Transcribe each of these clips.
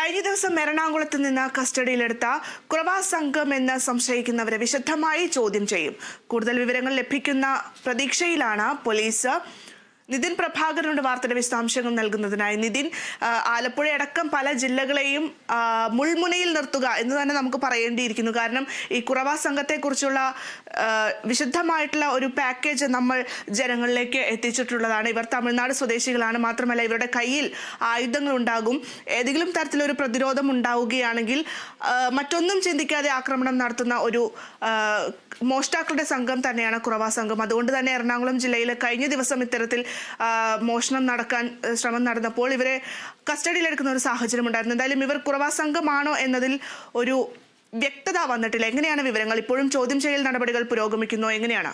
കഴിഞ്ഞ ദിവസം എറണാകുളത്ത് നിന്ന് കസ്റ്റഡിയിലെടുത്ത കുറവാ സംഘം എന്ന് സംശയിക്കുന്നവരെ വിശദമായി ചോദ്യം ചെയ്യും. കൂടുതൽ വിവരങ്ങൾ ലഭിക്കുന്ന പ്രതീക്ഷയിലാണ് പോലീസ്. നിതിൻ പ്രഭാകരനോട് വാർത്തയുടെ വിശദാംശങ്ങൾ നൽകുന്നതിനായി നിതിൻ ആലപ്പുഴ ആലപ്പുഴയടക്കം പല ജില്ലകളെയും മുൾമുനയിൽ നിർത്തുക എന്ന് തന്നെ നമുക്ക് പറയേണ്ടിയിരിക്കുന്നു. കാരണം ഈ കുറവാ സംഘത്തെക്കുറിച്ചുള്ള വിശുദ്ധമായിട്ടുള്ള ഒരു പാക്കേജ് നമ്മൾ ജനങ്ങളിലേക്ക് എത്തിച്ചിട്ടുള്ളതാണ്. ഇവർ തമിഴ്നാട് സ്വദേശികളാണ് മാത്രമല്ല ഇവരുടെ കയ്യിൽ ആയുധങ്ങൾ ഉണ്ടാകും ഏതെങ്കിലും തരത്തിലൊരു പ്രതിരോധം ഉണ്ടാവുകയാണെങ്കിൽ മറ്റൊന്നും ചിന്തിക്കാതെ ആക്രമണം നടത്തുന്ന ഒരു മോഷ്ടാക്കളുടെ സംഘം തന്നെയാണ് കുറവാ സംഘം. അതുകൊണ്ട് തന്നെ എറണാകുളം ജില്ലയിൽ കഴിഞ്ഞ ദിവസം ഇത്തരത്തിൽ മോഷണം നടക്കാൻ ശ്രമം നടന്നപ്പോൾ ഇവരെ കസ്റ്റഡിയിലെടുക്കുന്ന ഒരു സാഹചര്യം ഉണ്ടായിരുന്നു എന്തായാലും ഇവർ കുറവാ സംഘമാണോ എന്നതിൽ ഒരു വ്യക്തത വന്നിട്ടില്ല. എങ്ങനെയാണ് വിവരങ്ങൾ? ഇപ്പോഴും ചോദ്യം ചെയ്യൽ നടപടികൾ പുരോഗമിക്കുന്നു. എങ്ങനെയാണ്?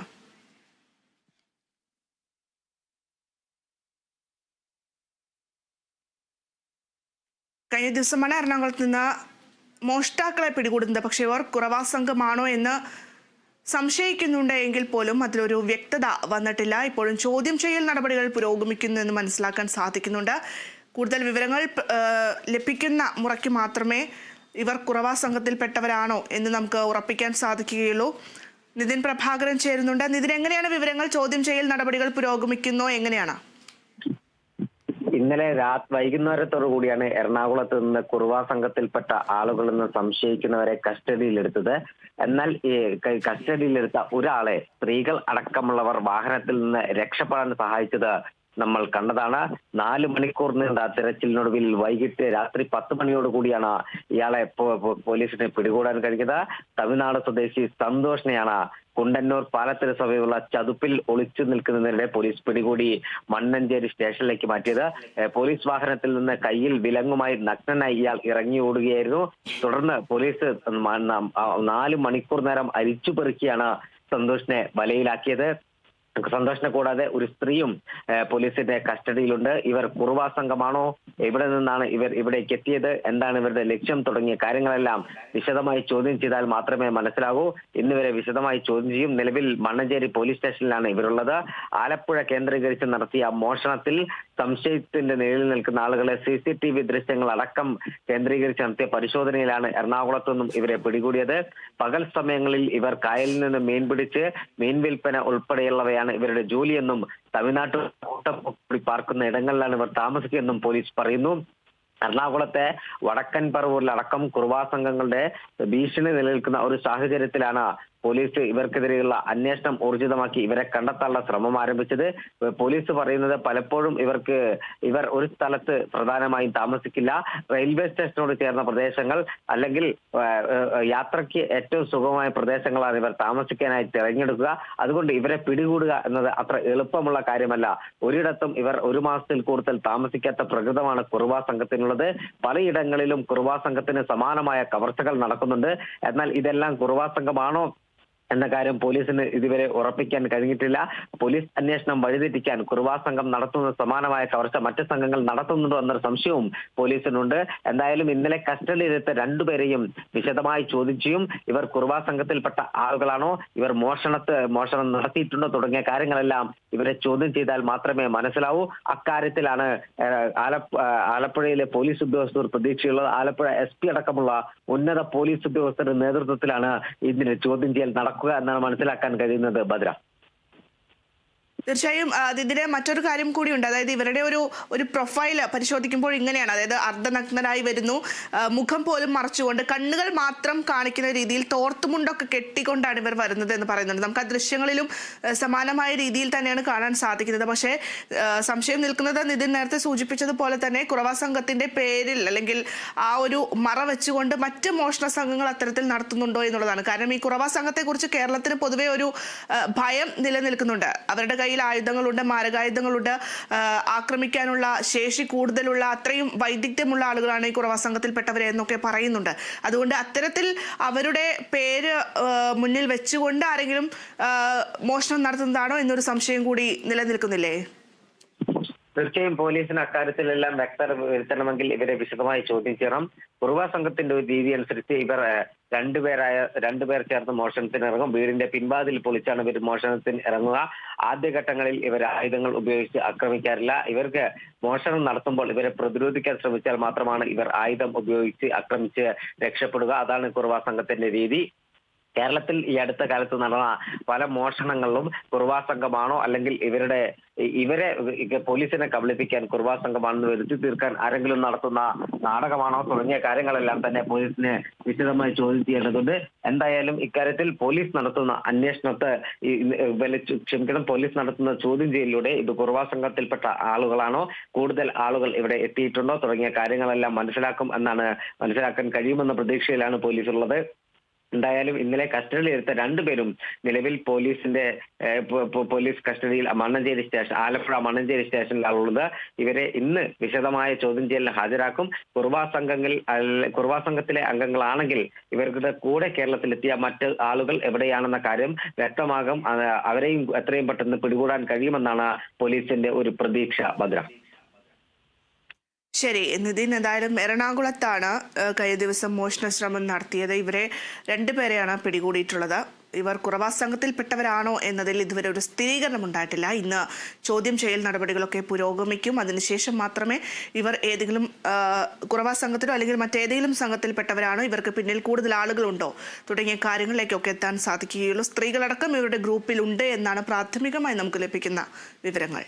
കഴിഞ്ഞ ദിവസമാണ് എറണാകുളത്ത് നിന്ന് മോഷ്ടാക്കളെ പിടികൂടുന്നത് പക്ഷേ ഇവർ കുറവാ സംഘമാണോ എന്ന് സംശയിക്കുന്നുണ്ട് എങ്കിൽ പോലും അതിലൊരു വ്യക്തത വന്നിട്ടില്ല. ഇപ്പോഴും ചോദ്യം ചെയ്യൽ നടപടികൾ പുരോഗമിക്കുന്നു എന്ന് മനസ്സിലാക്കാൻ സാധിക്കുന്നുണ്ട്. കൂടുതൽ വിവരങ്ങൾ ലഭിക്കുന്ന മുറയ്ക്ക് മാത്രമേ ഇവർ കുറവാ സംഘത്തിൽപ്പെട്ടവരാണോ എന്ന് നമുക്ക് ഉറപ്പിക്കാൻ സാധിക്കുകയുള്ളൂ. നിതിൻ പ്രഭാകരൻ ചേരുന്നുണ്ട്. നിതിൻ എങ്ങനെയാണ് വിവരങ്ങൾ ചോദ്യം ചെയ്യൽ നടപടികൾ പുരോഗമിക്കുന്നു? എങ്ങനെയാണ്? ഇന്നലെ രാത് വൈകുന്നേരത്തോടു കൂടിയാണ് എറണാകുളത്ത് നിന്ന് കുറുവാ സംഘത്തിൽപ്പെട്ട ആളുകൾ നിന്ന് സംശയിക്കുന്നവരെ കസ്റ്റഡിയിലെടുത്തത്. എന്നാൽ കസ്റ്റഡിയിലെടുത്ത ഒരാളെ സ്ത്രീകൾ അടക്കമുള്ളവർ വാഹനത്തിൽ നിന്ന് രക്ഷപ്പെടാൻ സഹായിച്ചത് നമ്മൾ കണ്ടതാണ്. നാല് മണിക്കൂർ നീണ്ട തിരച്ചിലിനൊടുവിൽ വൈകിട്ട് രാത്രി പത്ത് മണിയോട് കൂടിയാണ് ഇയാളെ പോ- പോ- പിടികൂടാൻ കഴിഞ്ഞത്. തമിഴ്നാട് സ്വദേശി സന്തോഷിനെയാണ് കുണ്ടന്നൂർ പാലത്തിന് സമീപമുള്ള ചതുപ്പിൽ ഒളിച്ചു നിൽക്കുന്നതിനിടെ പോലീസ് പിടികൂടി മണ്ണഞ്ചേരി സ്റ്റേഷനിലേക്ക് മാറ്റിയത്. പോലീസ് വാഹനത്തിൽ നിന്ന് കയ്യിൽ വിലങ്ങുമായി നഗ്നനായി ഇയാൾ ഇറങ്ങി ഓടുകയായിരുന്നു. തുടർന്ന് പോലീസ് നാല് മണിക്കൂർ നേരം അരിച്ചു പെറുക്കിയാണ് സന്തോഷിനെ വലയിലാക്കിയത്. സന്തോഷിനെ കൂടാതെ ഒരു സ്ത്രീയും പോലീസിന്റെ കസ്റ്റഡിയിലുണ്ട്. ഇവർ കുറുവാ സംഘമാണോ? എവിടെ നിന്നാണ് ഇവർ ഇവിടേക്ക് എത്തിയത്? എന്താണ് ഇവരുടെ ലക്ഷ്യം? തുടങ്ങിയ കാര്യങ്ങളെല്ലാം വിശദമായി ചോദ്യം ചെയ്താൽ മാത്രമേ മനസ്സിലാകൂ. ഇന്നിവരെ വിശദമായി ചോദ്യം ചെയ്യും. നിലവിൽ മണ്ണഞ്ചേരി പോലീസ് സ്റ്റേഷനിലാണ് ഇവരുള്ളത്. ആലപ്പുഴ കേന്ദ്രീകരിച്ച് നടത്തിയ മോഷണത്തിൽ സംശയത്തിന്റെ നിഴലിൽ നിൽക്കുന്ന ആളുകളെ സി സി ടി വി ദൃശ്യങ്ങൾ അടക്കം കേന്ദ്രീകരിച്ച് നടത്തിയ പരിശോധനയിലാണ് എറണാകുളത്തു നിന്നും ഇവരെ പിടികൂടിയത്. പകൽ സമയങ്ങളിൽ ഇവർ കായലിൽ നിന്ന് മീൻ പിടിച്ച് മീൻ വിൽപ്പന ഉൾപ്പെടെയുള്ളവയാണ് ഇവരുടെ ജോലിയെന്നും തമിഴ്നാട്ടിൽ കൂട്ടം കൂടി പാർക്കുന്ന ഇടങ്ങളിലാണ് ഇവർ താമസിക്കുകയെന്നും പോലീസ് പറയുന്നു. എറണാകുളത്തെ വടക്കൻ പറവൂരിലടക്കം കുറുവാ സംഘങ്ങളുടെ ഭീഷണി നിലനിൽക്കുന്ന ഒരു സാഹചര്യത്തിലാണ് പോലീസ് ഇവർക്കെതിരെയുള്ള അന്വേഷണം ഊർജിതമാക്കി ഇവരെ കണ്ടെത്താനുള്ള ശ്രമം ആരംഭിച്ചത്. പോലീസ് പറയുന്നത് പലപ്പോഴും ഇവർക്ക് ഇവർ ഒരു സ്ഥലത്ത് പ്രധാനമായും താമസിക്കില്ല. റെയിൽവേ സ്റ്റേഷനോട് ചേർന്ന പ്രദേശങ്ങൾ അല്ലെങ്കിൽ യാത്രയ്ക്ക് ഏറ്റവും സുഗമമായ പ്രദേശങ്ങളാണ് ഇവർ താമസിക്കാനായി തിരഞ്ഞെടുക്കുക. അതുകൊണ്ട് ഇവരെ പിടികൂടുക എന്നത് അത്ര എളുപ്പമുള്ള കാര്യമല്ല. ഒരിടത്തും ഇവർ ഒരു മാസത്തിൽ കൂടുതൽ താമസിക്കാത്ത പ്രകൃതമാണ് കുറുവാ സംഘത്തിനുള്ളത്. പലയിടങ്ങളിലും കുറുവാ സംഘത്തിന് സമാനമായ കവർച്ചകൾ നടക്കുന്നുണ്ട്. എന്നാൽ ഇതെല്ലാം കുറുവാ സംഘമാണോ എന്ന കാര്യം പോലീസിന് ഇതുവരെ ഉറപ്പിക്കാൻ കഴിഞ്ഞിട്ടില്ല. പോലീസ് അന്വേഷണം വഴിതെറ്റിക്കാൻ കുറുവാ സംഘം നടത്തുന്ന സമാനമായ കവർച്ച മറ്റ് സംഘങ്ങൾ നടത്തുന്നുണ്ടോ എന്നൊരു സംശയവും പോലീസിനുണ്ട്. എന്തായാലും ഇന്നലെ കസ്റ്റഡിയിലെത്ത രണ്ടുപേരെയും വിശദമായി ചോദിച്ചും ഇവർ കുറുവാ സംഘത്തിൽപ്പെട്ട ആളുകളാണോ ഇവർ മോഷണത്ത് മോഷണം നടത്തിയിട്ടുണ്ടോ തുടങ്ങിയ കാര്യങ്ങളെല്ലാം ഇവരെ ചോദ്യം ചെയ്താൽ മാത്രമേ മനസ്സിലാവൂ. അക്കാര്യത്തിലാണ് ആലപ്പുഴയിലെ പോലീസ് ഉദ്യോഗസ്ഥർ പ്രതീക്ഷയുള്ളത്. ആലപ്പുഴ എസ് അടക്കമുള്ള ഉന്നത പോലീസ് ഉദ്യോഗസ്ഥരുടെ നേതൃത്വത്തിലാണ് ഇതിന് ചോദ്യം ചെയ്യൽ നടക്കുക എന്നാണ് മനസ്സിലാക്കാൻ കഴിയുന്നത് ഭദ്ര തീർച്ചയായും ആ, മറ്റൊരു കാര്യം കൂടിയുണ്ട്. അതായത് ഇവരുടെ ഒരു ഒരു പ്രൊഫൈൽ പരിശോധിക്കുമ്പോൾ ഇങ്ങനെയാണ്. അതായത് അർദ്ധനഗ്നരായി വരുന്നു. മുഖം പോലും മറച്ചുകൊണ്ട് കണ്ണുകൾ മാത്രം കാണിക്കുന്ന രീതിയിൽ തോർത്തുമുണ്ടൊക്കെ കെട്ടിക്കൊണ്ടാണ് ഇവർ വരുന്നത് എന്ന് പറയുന്നുണ്ട്. നമുക്ക് ആ ദൃശ്യങ്ങളിലും സമാനമായ രീതിയിൽ തന്നെയാണ് കാണാൻ സാധിക്കുന്നത്. പക്ഷേ സംശയം നിൽക്കുന്നത് നിതിൻ നേരത്തെ സൂചിപ്പിച്ചതുപോലെ തന്നെ കുറവാ സംഘത്തിന്റെ പേരിൽ അല്ലെങ്കിൽ ആ ഒരു മറ വെച്ചുകൊണ്ട് മറ്റ് മോഷണ സംഘങ്ങൾ അത്തരത്തിൽ നടത്തുന്നുണ്ടോ എന്നുള്ളതാണ്. കാരണം ഈ കുറവാ സംഘത്തെക്കുറിച്ച് കേരളത്തിന് പൊതുവെ ഒരു ഭയം നിലനിൽക്കുന്നുണ്ട്. അവരുടെ കയ്യിൽ ആയുധങ്ങളുണ്ട് മാരകായുധങ്ങളുണ്ട്. ആക്രമിക്കാനുള്ള ശേഷി കൂടുതലുള്ള അത്രയും വൈദഗ്ധ്യമുള്ള ആളുകളാണ് ഈ കുറവ സംഘത്തിൽപ്പെട്ടവരെ എന്നൊക്കെ പറയുന്നുണ്ട്. അതുകൊണ്ട് അത്തരത്തിൽ അവരുടെ പേര് മുന്നിൽ വെച്ചുകൊണ്ട് ആരെങ്കിലും മോഷണം നടത്തുന്നതാണോ എന്നൊരു സംശയം കൂടി നിലനിൽക്കുന്നില്ലേ? തീർച്ചയായും പോലീസിന് അക്കാര്യത്തിലെല്ലാം വ്യക്തത വരുത്തണമെങ്കിൽ ഇവരെ വിശദമായി ചോദ്യം ചെയ്യണം. കുറുവ സംഘത്തിന്റെ ഒരു രീതി അനുസരിച്ച് ഇവർ രണ്ടുപേരായ രണ്ടുപേർ ചേർന്ന് മോഷണത്തിന് ഇറങ്ങും വീടിന്റെ പിൻവാതിൽ പൊളിച്ചാണ് ഇവർ മോഷണത്തിന് ഇറങ്ങുക ആദ്യഘട്ടങ്ങളിൽ ഇവർ ആയുധങ്ങൾ ഉപയോഗിച്ച് ആക്രമിക്കാറില്ല. ഇവർക്ക് മോഷണം നടത്തുമ്പോൾ ഇവരെ പ്രതിരോധിക്കാൻ ശ്രമിച്ചാൽ മാത്രമാണ് ഇവർ ആയുധം ഉപയോഗിച്ച് ആക്രമിച്ച് രക്ഷപ്പെടുക. അതാണ് കുറുവ സംഘത്തിന്റെ രീതി. കേരളത്തിൽ ഈ അടുത്ത കാലത്ത് നടന്ന പല മോഷണങ്ങളിലും കുർവാ സംഘമാണോ അല്ലെങ്കിൽ ഇവരുടെ ഇവരെ പോലീസിനെ കബളിപ്പിക്കാൻ കുർവാ സംഘമാണെന്ന് വരുത്തി തീർക്കാൻ ആരെങ്കിലും നടത്തുന്ന നാടകമാണോ തുടങ്ങിയ കാര്യങ്ങളെല്ലാം തന്നെ പോലീസിനെ വിശദമായി ചോദ്യം ചെയ്യേണ്ടതുണ്ട്. എന്തായാലും ഇക്കാര്യത്തിൽ പോലീസ് നടത്തുന്ന അന്വേഷണത്തെ ക്ഷമിക്കണം പോലീസ് നടത്തുന്ന ചോദ്യം ചെയ്യലിലൂടെ ഇത് കുർവാ സംഘത്തിൽപ്പെട്ട ആളുകളാണോ? കൂടുതൽ ആളുകൾ ഇവിടെ എത്തിയിട്ടുണ്ടോ? തുടങ്ങിയ കാര്യങ്ങളെല്ലാം മനസ്സിലാക്കും എന്നാണ് മനസ്സിലാക്കാൻ കഴിയുമെന്ന പ്രതീക്ഷയിലാണ് പോലീസ് ഉള്ളത് എന്തായാലും ഇന്നലെ കസ്റ്റഡിയിൽ എടുത്ത രണ്ടുപേരും നിലവിൽ പോലീസിന്റെ പോലീസ് കസ്റ്റഡിയിൽ മണ്ണഞ്ചേരി സ്റ്റേഷൻ ആലപ്പുഴ മണ്ണഞ്ചേരി സ്റ്റേഷനിലാണുള്ളത് ഇവരെ ഇന്ന് വിശദമായ ചോദ്യം ചെയ്യലിന് ഹാജരാക്കും. കുർവാ സംഘങ്ങൾ കുർവാ സംഘത്തിലെ അംഗങ്ങളാണെങ്കിൽ ഇവരുടെ കൂടെ കേരളത്തിലെത്തിയ മറ്റ് ആളുകൾ എവിടെയാണെന്ന കാര്യം വ്യക്തമാകും. അവരെയും എത്രയും പെട്ടെന്ന് പിടികൂടാൻ കഴിയുമെന്നാണ് പോലീസിന്റെ ഒരു പ്രതീക്ഷ ഭദ്ര. ശരി നിതിൻ എന്തായാലും എറണാകുളത്താണ് കഴിഞ്ഞ ദിവസം മോഷണ ശ്രമം നടത്തിയത്. ഇവരെ രണ്ടുപേരെയാണ് പിടികൂടിയിട്ടുള്ളത്. ഇവർ കുറവാ സംഘത്തിൽപ്പെട്ടവരാണോ എന്നതിൽ ഇതുവരെ ഒരു സ്ഥിരീകരണം ഉണ്ടായിട്ടില്ല. ഇന്ന് ചോദ്യം ചെയ്യൽ നടപടികളൊക്കെ പുരോഗമിക്കും. അതിനുശേഷം മാത്രമേ ഇവർ ഏതെങ്കിലും കുറവാ സംഘത്തിലോ അല്ലെങ്കിൽ മറ്റേതെങ്കിലും സംഘത്തിൽപ്പെട്ടവരാണോ ഇവർക്ക് പിന്നിൽ കൂടുതൽ ആളുകളുണ്ടോ തുടങ്ങിയ കാര്യങ്ങളിലേക്കൊക്കെ എത്താൻ സാധിക്കുകയുള്ളൂ. സ്ത്രീകളടക്കം ഇവരുടെ ഗ്രൂപ്പിലുണ്ട് എന്നാണ് പ്രാഥമികമായി നമുക്ക് ലഭിക്കുന്ന വിവരങ്ങൾ.